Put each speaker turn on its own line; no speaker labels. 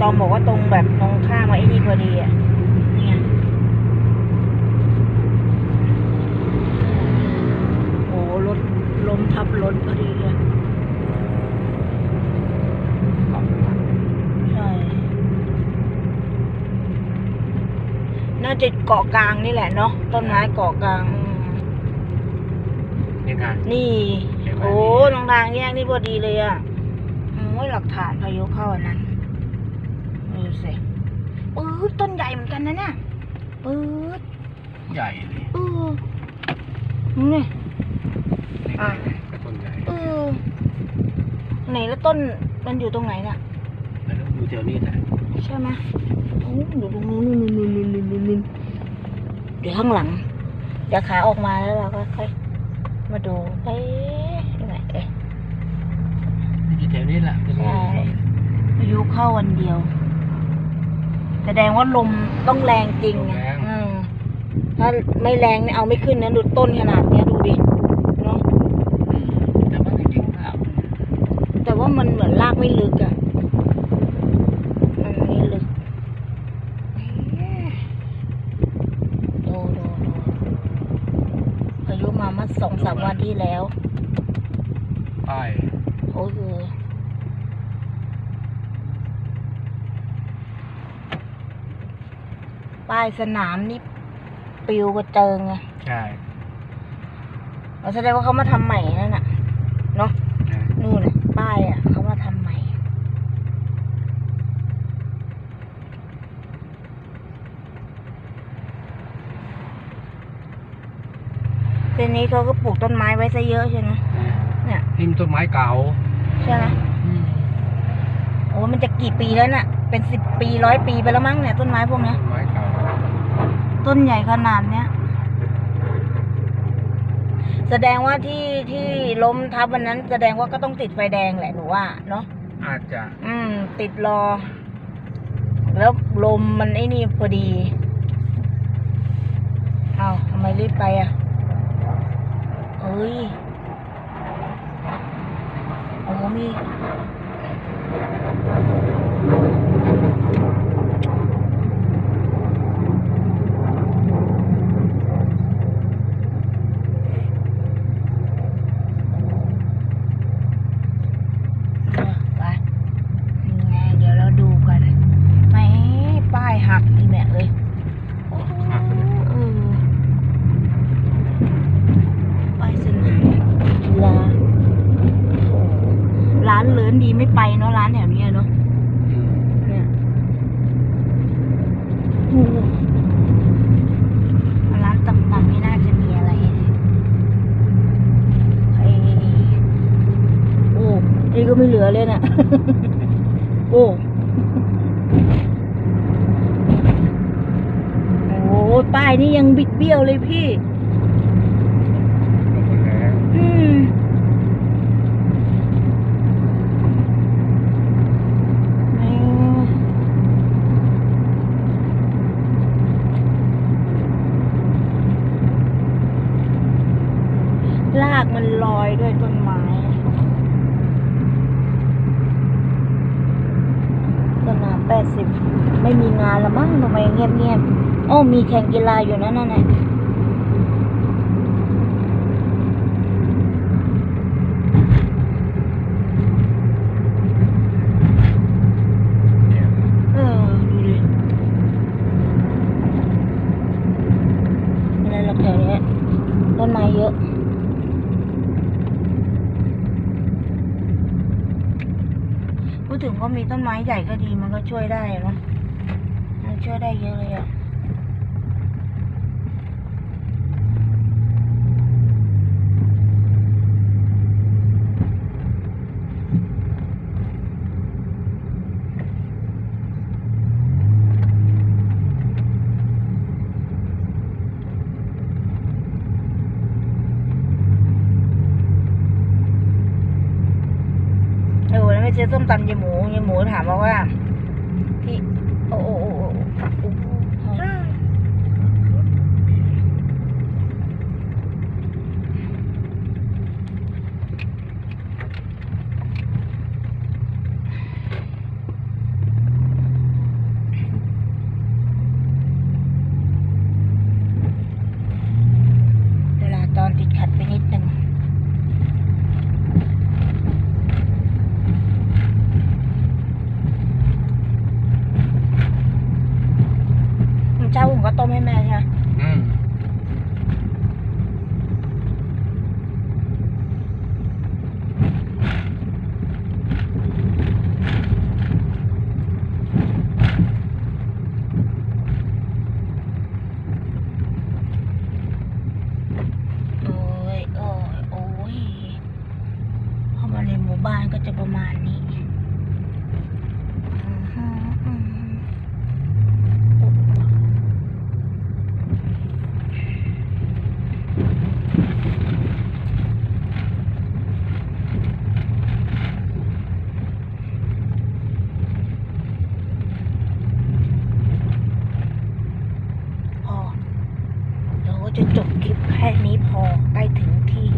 ตอมบอกว่าตรงแบบตรงข้ามกับไอ้นี่พอดีอะนี่ไงโอ้รถล้มทับรถพอดีเลยใช่ น่าจะเกาะกลางนี่แหละเนาะต้นไม้เกาะกลางอืม
นี่ไง
นี่
เห็นไหม
โอ้ตรงทางแยกนี่พอดีเลยอะโอ้ยหลักฐานพายุเข้าอันนั้น ดูสิปื๊ดต้นใหญ่เหมือนกันนะเนี่ยปื๊ด
ใหญ่เลย
เออนี่
นี่
อะ
ไงกระต้นใหญ่
เออไหนแล้วต้นมันอยู่ตรงไหนน่ะ
แล้วอยู่แถวนี้แหละ
ใช่ไหมโอ้อยู่ตรงนู้นนู่นนู่นนู่นนู่นนู่นนู่นเดี๋ยวข้างหลัง เดี๋ยวขาออกมาแล้วเราก็ค่อยมาดูเอ๊ะยังไงเอ๊ะ
อยู่แถวนี้แหละกระต้น
ใช่พายุเข้าวันเดียว แสดงว่าลมต้องแรงจริงไงอืมถ้าไม่แรงเนี่ยเอาไม่ขึ้นนะดูต้นขนาดเนี้ยดูดิเนาะ
อืมแต่ว่าจริงๆแล้ว
แต่ว่ามันเหมือนลากไม่ลึกอะมันไม่ลึกดูดูดูพายุมาเมื่อสองสามวันที่แล้ว
ป้าย
โอ้โห ป้ายสนามนี่ปิวกระเจิงไง
ใช่
เราแสดงว่าเขามาทำใหม่นั่นน่ะ เนาะ
ใช่
นู่นน่ะป้ายอะเขามาทำใหม่เส้นนี้เขาก็ปลูกต้นไม้ไว้ซะเยอะใช่ไหมเนี่ย
นี่มันต้นไม้เก่า
ใช่ไหม
อืม
โอ้มันจะกี่ปีแล้วน่ะ เป็นสิบปีร้อยปีไปแล้วมั้งเนี่ยต้นไม้พวกเนี้ย
ต้นไม้เก่า
ต้นใหญ่ขนาดเนี้ย แสดงว่าที่ที่ล้มทับวันนั้น แสดงว่าก็ต้องติดไฟแดงแหละหนูว่าเนาะ
อาจจะ
อืม ติดรอ แล้วลมมันไอ้นี่พอดี เอาทำไมรีบไปอะเอ้ยโอ้มีเออไปยังไงเดี๋ยวเราดูกันไม่ป้ายหักอีแม่เอ้ย
หักไปเลย
เออป้ายสนามกีฬาร้านเลินดี ไม่ไปเนาะร้านแถวเนี้ยเนาะ
อืม
เนี่ยโอ้โหร้านต่ำๆนี่น่าจะมีอะไรไอ้โอ้นี่ก็ไม่เหลือเลยน่ะ โอ้โอ้ป้ายนี่ยังบิดเบี้ยวเลยพี่
ก็หมดแล้ว
อืมเอ้ยลากมันลอยด้วยต้นไม้ สนามแปดสิบไม่มีงานแล้วมั้งทำไมเงียบเงียบโอ้มีแข่งกีฬาอยู่นั่นน่ะ
เนี่ย
เออ ดูดิอะไรหรอกแถวเนี้ยต้นไม้เยอะ พูด ถึงก็มีต้นไม้ใหญ่ก็ดีมันก็ช่วยได้เนาะมันช่วยได้เยอะเลยอะ จอส้มตำยายหมูยายหมูถามมาว่า ที่ โอ้โอ้ จะจบคลิปแค่นี้พอใกล้ถึงที่